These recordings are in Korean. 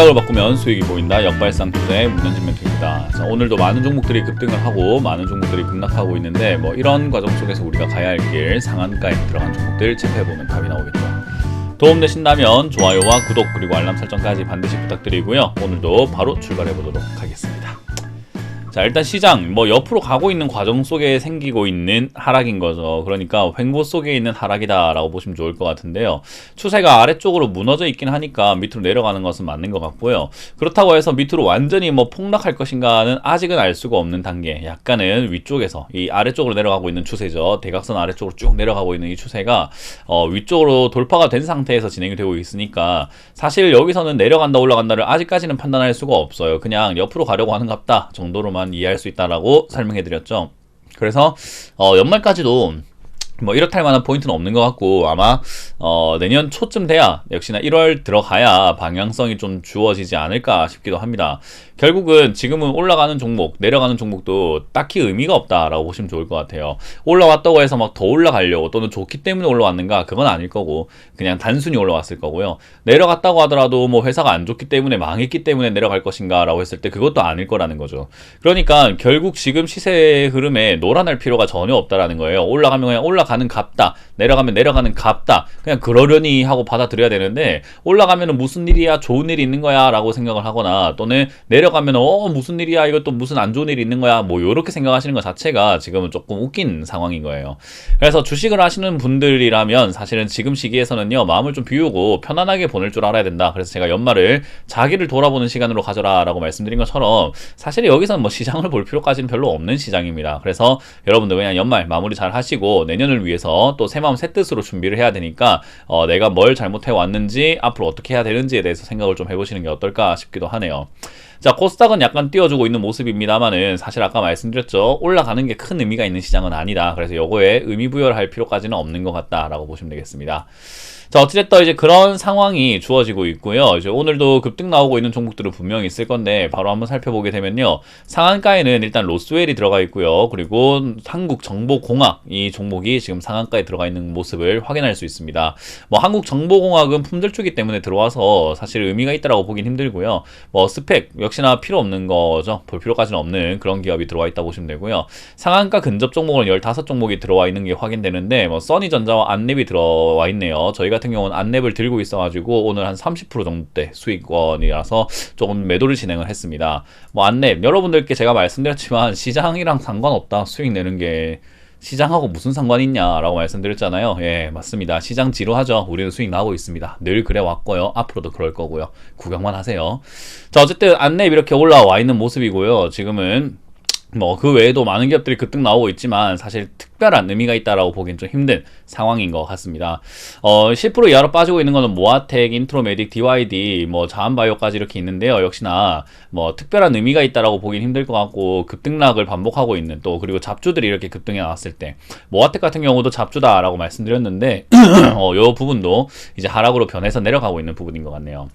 생각을 바꾸면 수익이 보인다. 역발상 투자의 문현진 멘토입니다. 자, 오늘도 많은 종목들이 급등을 하고 많은 종목들이 급락하고 있는데 뭐 이런 과정 속에서 우리가 가야 할 길 상한가에 들어간 종목들 체크해보면 답이 나오겠죠. 도움 되신다면 좋아요와 구독 그리고 알람 설정까지 반드시 부탁드리고요. 오늘도 바로 출발해 보도록 하겠습니다. 자 일단 시장 뭐 옆으로 가고 있는 과정 속에 생기고 있는 하락인 거죠. 그러니까 횡보 속에 있는 하락이다 라고 보시면 좋을 것 같은데요. 추세가 아래쪽으로 무너져 있긴 하니까 밑으로 내려가는 것은 맞는 것 같고요. 그렇다고 해서 밑으로 완전히 뭐 폭락할 것인가는 아직은 알 수가 없는 단계. 약간은 위쪽에서 이 아래쪽으로 내려가고 있는 추세죠. 대각선 아래쪽으로 쭉 내려가고 있는 이 추세가 어, 위쪽으로 돌파가 된 상태에서 진행이 되고 있으니까 사실 여기서는 내려간다 올라간다를 아직까지는 판단할 수가 없어요. 그냥 옆으로 가려고 하는 갑다 정도로만 이해할 수 있다라고 설명해 드렸죠. 그래서 어, 연말까지도 뭐 이렇다 할 만한 포인트는 없는 것 같고 아마 어 내년 초쯤 돼야 역시나 1월 들어가야 방향성이 좀 주어지지 않을까 싶기도 합니다. 결국은 지금은 올라가는 종목, 내려가는 종목도 딱히 의미가 없다라고 보시면 좋을 것 같아요. 올라왔다고 해서 막 더 올라가려고 또는 좋기 때문에 올라왔는가 그건 아닐 거고 그냥 단순히 올라왔을 거고요. 내려갔다고 하더라도 뭐 회사가 안 좋기 때문에 망했기 때문에 내려갈 것인가라고 했을 때 그것도 아닐 거라는 거죠. 그러니까 결국 지금 시세의 흐름에 놀아날 필요가 전혀 없다라는 거예요. 올라가면 그냥 올라가 는 값다, 내려가면 내려가는 값다. 그냥 그러려니 하고 받아들여야 되는데 올라가면은 무슨 일이야, 좋은 일이 있는 거야 라고 생각을 하거나 또는 내려가면 어 무슨 일이야, 이것도 무슨 안 좋은 일이 있는 거야, 뭐 이렇게 생각하시는 것 자체가 지금은 조금 웃긴 상황인 거예요. 그래서 주식을 하시는 분들이라면 사실은 지금 시기에서는요 마음을 좀 비우고 편안하게 보낼 줄 알아야 된다. 그래서 제가 연말을 자기를 돌아보는 시간으로 가져라 라고 말씀드린 것처럼 사실 여기서는 뭐 시장을 볼 필요까지는 별로 없는 시장입니다. 그래서 여러분들 그냥 연말 마무리 잘 하시고 내년을 위해서 또 새 마음 새 뜻으로 준비를 해야 되니까 어, 내가 뭘 잘못해 왔는지 앞으로 어떻게 해야 되는지에 대해서 생각을 좀 해보시는 게 어떨까 싶기도 하네요. 자, 코스닥은 약간 띄워주고 있는 모습입니다만은 사실 아까 말씀드렸죠. 올라가는 게 큰 의미가 있는 시장은 아니다. 그래서 요거에 의미 부여를 할 필요까지는 없는 것 같다라고 보시면 되겠습니다. 자, 어찌됐든 이제 그런 상황이 주어지고 있고요. 이제 오늘도 급등 나오고 있는 종목들은 분명히 있을 건데, 바로 한번 살펴보게 되면요. 상한가에는 일단 로스웰이 들어가 있고요. 그리고 한국정보공학, 이 종목이 지금 상한가에 들어가 있는 모습을 확인할 수 있습니다. 뭐, 한국정보공학은 품절주기 때문에 들어와서 사실 의미가 있다라고 보긴 힘들고요. 뭐, 스펙, 역시나 필요 없는 거죠. 볼 필요까지는 없는 그런 기업이 들어와 있다 보시면 되고요. 상한가 근접 종목은 15종목이 들어와 있는 게 확인되는데, 뭐, 써니전자와 안랩이 들어와 있네요. 저희가 같은 경우는 안랩을 들고 있어가지고 오늘 한 30% 정도대 수익원이라서 조금 매도를 진행을 했습니다. 뭐 안랩 여러분들께 제가 말씀드렸지만 시장이랑 상관없다 수익 내는 게 시장하고 무슨 상관이 있냐라고 말씀드렸잖아요. 예, 맞습니다. 시장 지루하죠. 우리는 수익 나고 있습니다. 늘 그래 왔고요. 앞으로도 그럴 거고요. 구경만 하세요. 자, 어쨌든 안랩 이렇게 올라와 있는 모습이고요. 지금은 뭐 그 외에도 많은 기업들이 급등 나오고 있지만 사실 특별한 의미가 있다라고 보기엔 좀 힘든 상황인 것 같습니다. 어, 10% 이하로 빠지고 있는 거는 모아텍, 인트로메딕, DYD, 뭐 자한바이오까지 이렇게 있는데요. 역시나 뭐 특별한 의미가 있다라고 보긴 힘들 것 같고 급등락을 반복하고 있는 또 그리고 잡주들이 이렇게 급등해 나왔을 때 모아텍 같은 경우도 잡주다라고 말씀드렸는데 어, 요 부분도 이제 하락으로 변해서 내려가고 있는 부분인 것 같네요.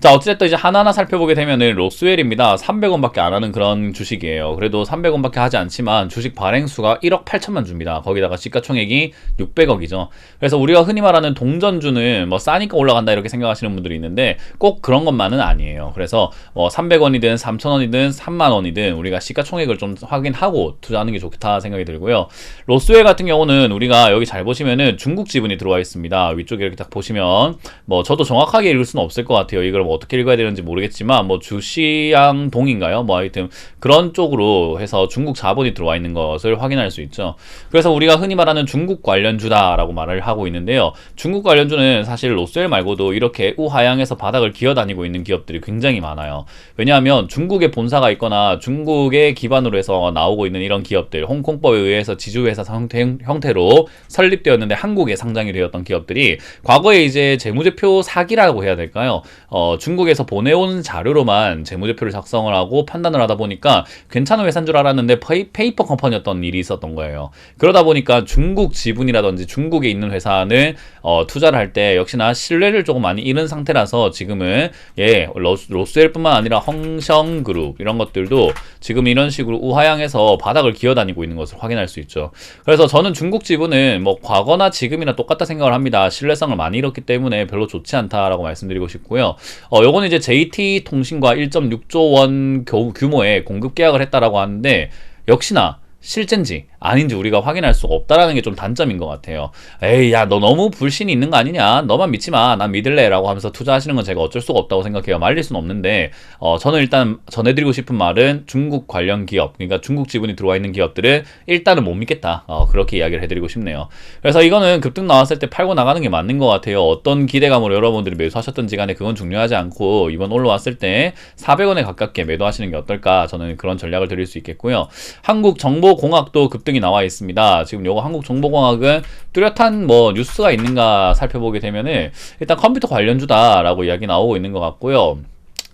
자, 어찌됐든 이제 하나하나 살펴보게 되면은 로스웰입니다. 300원밖에 안 하는 그런 주식이에요. 그래도 300원밖에 하지 않지만 주식 발행수가 1억 8천만 주입니다. 거기다가 시가총액이 600억이죠. 그래서 우리가 흔히 말하는 동전주는 뭐 싸니까 올라간다 이렇게 생각하시는 분들이 있는데 꼭 그런 것만은 아니에요. 그래서 뭐 300원이든 3,000원이든 3만원이든 우리가 시가총액을 좀 확인하고 투자하는 게 좋다 생각이 들고요. 로스웰 같은 경우는 우리가 여기 잘 보시면은 중국 지분이 들어와 있습니다. 위쪽에 이렇게 딱 보시면 뭐 저도 정확하게 읽을 수는 없을 것 같아요. 이걸 뭐 어떻게 읽어야 되는지 모르겠지만 뭐 주시양동인가요? 뭐 하여튼 그런 쪽으로 해서 중국 자본이 들어와 있는 것을 확인할 수 있죠. 그래서 우리가 흔히 말하는 중국 관련주다라고 말을 하고 있는데요. 중국 관련주는 사실 로스웰 말고도 이렇게 우하향에서 바닥을 기어다니고 있는 기업들이 굉장히 많아요. 왜냐하면 중국에 본사가 있거나 중국의 기반으로 해서 나오고 있는 이런 기업들, 홍콩법에 의해서 지주회사 형태, 형태로 설립되었는데 한국에 상장이 되었던 기업들이 과거에 이제 재무제표 사기라고 해야 될까요? 어, 중국에서 보내온 자료로만 재무제표를 작성을 하고 판단을 하다 보니까 괜찮은 회사인 줄 알았는데 페이, 퍼 컴퍼니였던 일이 있었던 거예요. 그러다 보니까 중국 지분이라든지 중국에 있는 회사는 어, 투자를 할 때 역시나 신뢰를 조금 많이 잃은 상태라서 지금은 예 로스, 웰뿐만 아니라 헝성그룹 이런 것들도 지금 이런 식으로 우하향해서 바닥을 기어다니고 있는 것을 확인할 수 있죠. 그래서 저는 중국 지분은 뭐 과거나 지금이나 똑같다 생각을 합니다. 신뢰성을 많이 잃었기 때문에 별로 좋지 않다라고 말씀드리고 싶고요. 어, 요거는 이제 JT 통신과 1.6조 원 교- 규모의 공급 계약을 했다라고 하는데 역시나 실젠지 아닌지 우리가 확인할 수가 없다라는 게 좀 단점인 것 같아요. 에이 야 너 너무 불신이 있는 거 아니냐? 너만 믿지 마. 난 믿을래 라고 하면서 투자하시는 건 제가 어쩔 수가 없다고 생각해요. 말릴 수는 없는데 어, 저는 일단 전해드리고 싶은 말은 중국 관련 기업, 그러니까 중국 지분이 들어와 있는 기업들은 일단은 못 믿겠다. 어, 그렇게 이야기를 해드리고 싶네요. 그래서 이거는 급등 나왔을 때 팔고 나가는 게 맞는 것 같아요. 어떤 기대감으로 여러분들이 매수하셨던지 간에 그건 중요하지 않고 이번 올라왔을 때 400원에 가깝게 매도하시는 게 어떨까? 저는 그런 전략을 드릴 수 있겠고요. 한국 정보 공학도 급등이 나와 있습니다. 지금 요거 한국정보공학은 뚜렷한 뭐 뉴스가 있는가 살펴보게 되면은 일단 컴퓨터 관련주다라고 이야기 나오고 있는 것 같고요.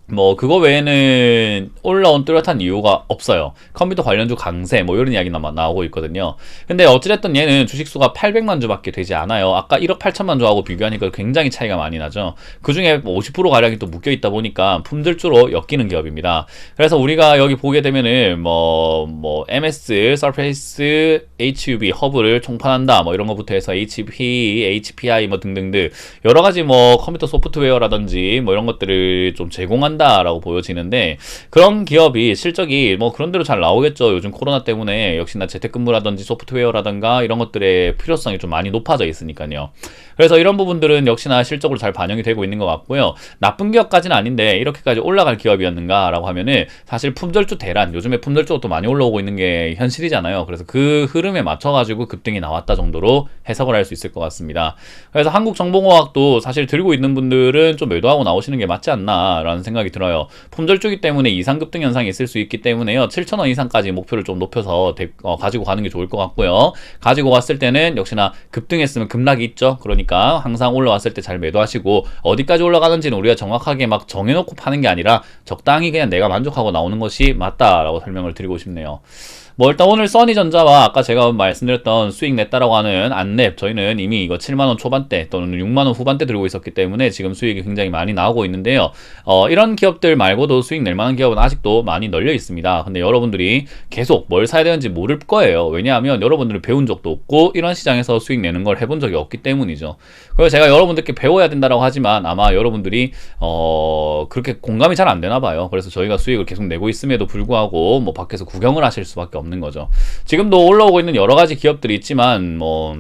뭐 그거 외에는 올라온 뚜렷한 이유가 없어요. 컴퓨터 관련주 강세 뭐 이런 이야기 나, 나오고 있거든요. 근데 어찌됐든 얘는 주식수가 800만 주밖에 되지 않아요. 아까 1억 8천만 주하고 비교하니까 굉장히 차이가 많이 나죠. 그 중에 50% 가량이 또 묶여 있다 보니까 품질주로 엮이는 기업입니다. 그래서 우리가 여기 보게 되면은 뭐뭐 MS, Surface, HUV 허브를 총판한다 뭐 이런 거부터 해서 HP, HPI 뭐 등등등 여러 가지 뭐 컴퓨터 소프트웨어라든지 뭐 이런 것들을 좀 제공한 다라고 보여지는데 그런 기업이 실적이 뭐 그런 대로 잘 나오겠죠. 요즘 코로나 때문에 역시나 재택근무라든지 소프트웨어라든가 이런 것들의 필요성이 좀 많이 높아져 있으니까요. 그래서 이런 부분들은 역시나 실적으로 잘 반영이 되고 있는 것 같고요. 나쁜 기업까지는 아닌데 이렇게까지 올라갈 기업이었는가라고 하면은 사실 품절주 대란 요즘에 품절주가 또 많이 올라오고 있는 게 현실이잖아요. 그래서 그 흐름에 맞춰가지고 급등이 나왔다 정도로 해석을 할 수 있을 것 같습니다. 그래서 한국정보공학도 사실 들고 있는 분들은 좀 매도하고 나오시는 게 맞지 않나라는 생각이 들어요. 품절주기 때문에 이상 급등 현상이 있을 수 있기 때문에요. 7,000원 이상까지 목표를 좀 높여서 대- 어, 가지고 가는 게 좋을 것 같고요. 가지고 왔을 때는 역시나 급등했으면 급락이 있죠. 그러니까 항상 올라왔을 때 잘 매도하시고 어디까지 올라가는지는 우리가 정확하게 막 정해놓고 파는 게 아니라 적당히 그냥 내가 만족하고 나오는 것이 맞다라고 설명을 드리고 싶네요. 뭐 일단 오늘 써니전자와 아까 제가 말씀드렸던 수익 냈다라고 하는 안랩 저희는 이미 이거 7만원 초반대 또는 6만원 후반대 들고 있었기 때문에 지금 수익이 굉장히 많이 나오고 있는데요. 어, 이런 기업들 말고도 수익 낼 만한 기업은 아직도 많이 널려 있습니다. 근데 여러분들이 계속 뭘 사야 되는지 모를 거예요. 왜냐하면 여러분들은 배운 적도 없고 이런 시장에서 수익 내는 걸 해본 적이 없기 때문이죠. 그래서 제가 여러분들께 배워야 된다라고 하지만 아마 여러분들이 어, 그렇게 공감이 잘 안 되나 봐요. 그래서 저희가 수익을 계속 내고 있음에도 불구하고 뭐 밖에서 구경을 하실 수밖에 없는 거죠. 지금도 올라오고 있는 여러 가지 기업들이 있지만 뭐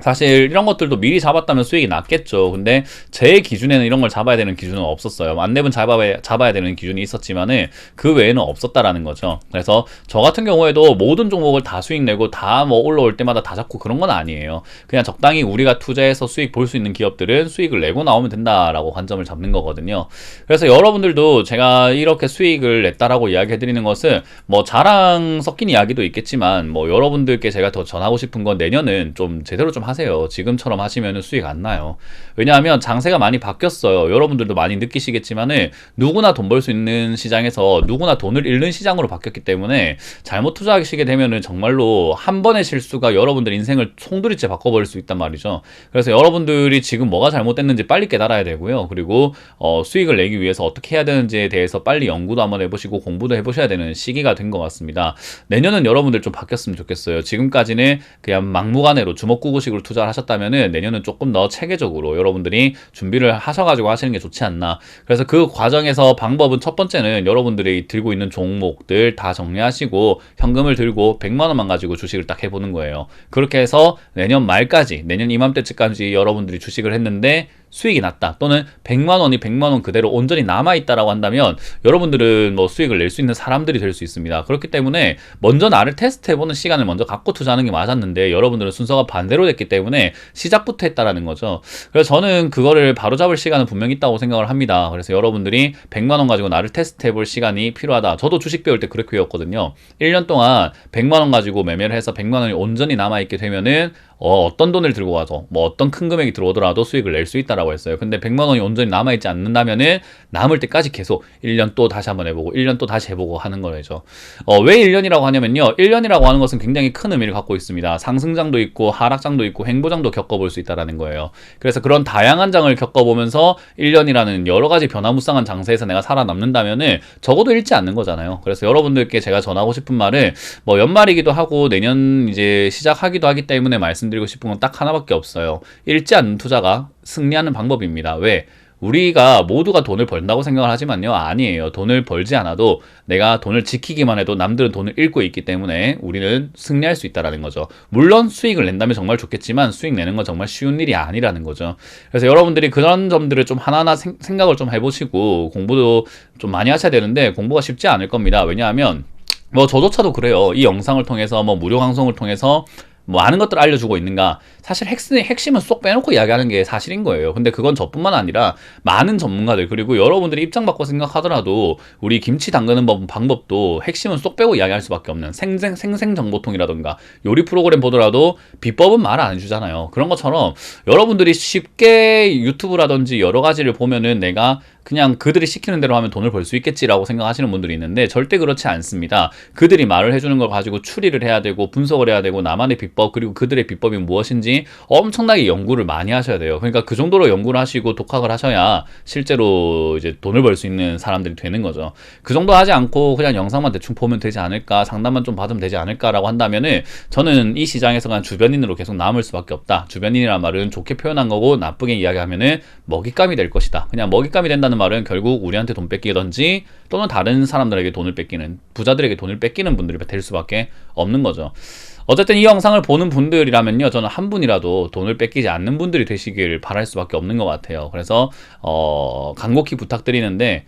사실 이런 것들도 미리 잡았다면 수익이 낮겠죠. 근데 제 기준에는 이런 걸 잡아야 되는 기준은 없었어요. 안랩은 잡아야, 잡아야 되는 기준이 있었지만은 그 외에는 없었다라는 거죠. 그래서 저 같은 경우에도 모든 종목을 다 수익 내고 다 뭐 올라올 때마다 다 잡고 그런 건 아니에요. 그냥 적당히 우리가 투자해서 수익 볼 수 있는 기업들은 수익을 내고 나오면 된다라고 관점을 잡는 거거든요. 그래서 여러분들도 제가 이렇게 수익을 냈다라고 이야기해 드리는 것은 뭐 자랑 섞인 이야기도 있겠지만 뭐 여러분들께 제가 더 전하고 싶은 건 내년은 좀 제대로 좀 하세요. 지금처럼 하시면 수익 안 나요. 왜냐하면 장세가 많이 바뀌었어요. 여러분들도 많이 느끼시겠지만은 누구나 돈 벌 수 있는 시장에서 누구나 돈을 잃는 시장으로 바뀌었기 때문에 잘못 투자하시게 되면은 정말로 한 번의 실수가 여러분들 인생을 송두리째 바꿔버릴 수 있단 말이죠. 그래서 여러분들이 지금 뭐가 잘못됐는지 빨리 깨달아야 되고요. 그리고 어, 수익을 내기 위해서 어떻게 해야 되는지에 대해서 빨리 연구도 한번 해보시고 공부도 해보셔야 되는 시기가 된 것 같습니다. 내년은 여러분들 좀 바뀌었으면 좋겠어요. 지금까지는 그냥 막무가내로 주먹구구식 으로 투자를 하셨다면은 내년은 조금 더 체계적으로 여러분들이 준비를 하셔가지고 하시는 게 좋지 않나. 그래서 그 과정에서 방법은 첫 번째는 여러분들이 들고 있는 종목들 다 정리하시고 현금을 들고 100만 원만 가지고 주식을 딱 해보는 거예요. 그렇게 해서 내년 말까지 내년 이맘때쯤까지 여러분들이 주식을 했는데 수익이 났다 또는 100만 원이 100만 원 그대로 온전히 남아 있다라고 한다면 여러분들은 뭐 수익을 낼 수 있는 사람들이 될 수 있습니다. 그렇기 때문에 먼저 나를 테스트 해 보는 시간을 먼저 갖고 투자하는 게 맞았는데 여러분들은 순서가 반대로 됐기 때문에 시작부터 했다라는 거죠. 그래서 저는 그거를 바로 잡을 시간은 분명히 있다고 생각을 합니다. 그래서 여러분들이 100만 원 가지고 나를 테스트 해 볼 시간이 필요하다. 저도 주식 배울 때 그렇게 배웠거든요. 1년 동안 100만 원 가지고 매매를 해서 100만 원이 온전히 남아 있게 되면은 어, 어떤 돈을 들고 와서 뭐 어떤 큰 금액이 들어오더라도 수익을 낼 수 있다라고 했어요. 근데 100만 원이 온전히 남아 있지 않는다면은 남을 때까지 계속 1년 또 다시 한번 해보고 1년 또 다시 해보고 하는 거죠. 어, 왜 1년이라고 하냐면요. 1년이라고 하는 것은 굉장히 큰 의미를 갖고 있습니다. 상승장도 있고 하락장도 있고 횡보장도 겪어볼 수 있다라는 거예요. 그래서 그런 다양한 장을 겪어보면서 1년이라는 여러 가지 변화무쌍한 장세에서 내가 살아남는다면은 적어도 잃지 않는 거잖아요. 그래서 여러분들께 제가 전하고 싶은 말은 뭐 연말이기도 하고 내년 이제 시작하기도 하기 때문에 말씀 드리고 싶은 건 딱 하나밖에 없어요. 잃지 않는 투자가 승리하는 방법입니다. 왜? 우리가 모두가 돈을 벌다고 생각을 하지만요. 아니에요. 돈을 벌지 않아도 내가 돈을 지키기만 해도 남들은 돈을 잃고 있기 때문에 우리는 승리할 수 있다라는 거죠. 물론 수익을 낸다면 정말 좋겠지만 수익 내는 건 정말 쉬운 일이 아니라는 거죠. 그래서 여러분들이 그런 점들을 좀 하나하나 생, 생각을 좀 해보시고 공부도 좀 많이 하셔야 되는데 공부가 쉽지 않을 겁니다. 왜냐하면 뭐 저조차도 그래요. 이 영상을 통해서 뭐 무료 방송을 통해서 뭐 많은 것들을 알려주고 있는가 사실 핵심, 핵심은 쏙 빼놓고 이야기하는 게 사실인 거예요 근데 그건 저뿐만 아니라 많은 전문가들 그리고 여러분들이 입장 바꿔 생각하더라도 우리 김치 담그는 법, 방법도 핵심은 쏙 빼고 이야기할 수밖에 없는 생생, 생생 정보통이라던가 요리 프로그램 보더라도 비법은 말 안 해주잖아요 그런 것처럼 여러분들이 쉽게 유튜브라든지 여러 가지를 보면은 내가 그냥 그들이 시키는 대로 하면 돈을 벌 수 있겠지라고 생각하시는 분들이 있는데 절대 그렇지 않습니다. 그들이 말을 해주는 걸 가지고 추리를 해야 되고 분석을 해야 되고 나만의 비법 그리고 그들의 비법이 무엇인지 엄청나게 연구를 많이 하셔야 돼요. 그러니까 그 정도로 연구를 하시고 독학을 하셔야 실제로 이제 돈을 벌 수 있는 사람들이 되는 거죠. 그 정도 하지 않고 그냥 영상만 대충 보면 되지 않을까 상담만 좀 받으면 되지 않을까라고 한다면은 저는 이 시장에서 그냥 주변인으로 계속 남을 수밖에 없다. 주변인이란 말은 좋게 표현한 거고 나쁘게 이야기하면은 먹잇감이 될 것이다. 그냥 먹잇감이 된다는 말은 결국 우리한테 돈 뺏기던지 또는 다른 사람들에게 돈을 뺏기는 부자들에게 돈을 뺏기는 분들이 될 수밖에 없는 거죠. 어쨌든 이 영상을 보는 분들이라면요, 저는 한 분이라도 돈을 뺏기지 않는 분들이 되시길 바랄 수밖에 없는 것 같아요. 그래서 어, 간곡히 부탁드리는데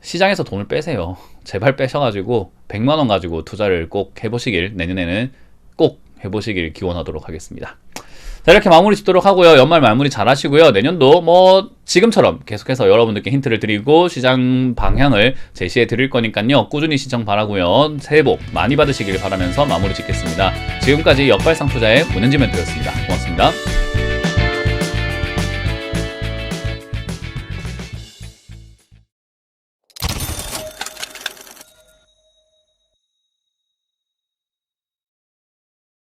시장에서 돈을 빼세요. 제발 빼셔가지고 100만 원 가지고 투자를 꼭 해보시길 내년에는 꼭 해보시길 기원하도록 하겠습니다. 자, 이렇게 마무리 짓도록 하고요. 연말 마무리 잘 하시고요. 내년도 뭐 지금처럼 계속해서 여러분들께 힌트를 드리고 시장 방향을 제시해 드릴 거니까요. 꾸준히 시청 바라고요. 새해 복 많이 받으시길 바라면서 마무리 짓겠습니다. 지금까지 역발상 투자의 문현지 멘토였습니다. 고맙습니다.